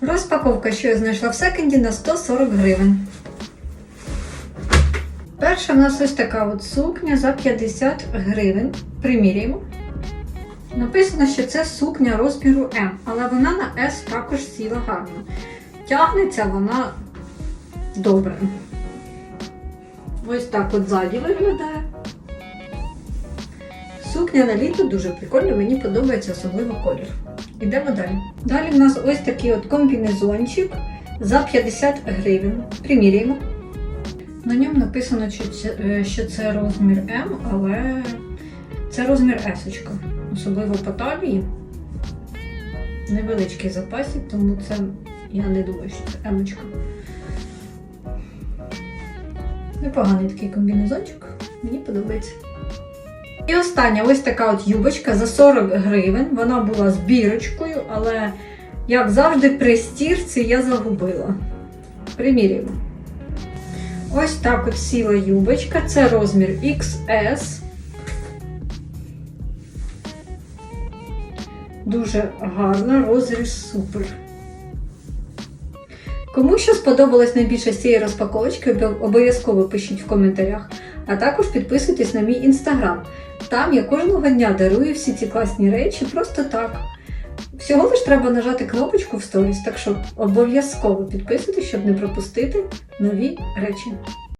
Розпаковка, що я знайшла в секонді на 140 гривень. Перша в нас ось така от сукня за 50 гривень. Приміряємо. Написано, що це сукня розміру М, але вона на S також сіла гарно. Тягнеться вона добре. Ось так от ззаді виглядає. Сукня на літо дуже прикольна, мені подобається особливо колір. Ідемо далі. Далі в нас ось такий от комбінезончик за 50 гривень. Приміряємо. На ньому написано, що це, е, що це розмір М, але це розмір S. Особливо по талії. Невеличкий запасик, тому це я не думаю, що це М. Непоганий такий комбінезончик, мені подобається. І остання ось така от юбочка за 40 гривень. Вона була з бірочкою, але, як завжди, при стірці я загубила. Приміряємо. Ось так от сіла юбочка. Це розмір XS. Дуже гарна, розріз супер. Кому що сподобалось найбільше з цієї розпаковочки, обов'язково пишіть в коментарях, а також підписуйтесь на мій інстаграм. Там я кожного дня дарую всі ці класні речі просто так. Всього лиш треба нажати кнопочку в сторіс, так що обов'язково підписуйтесь, щоб не пропустити нові речі.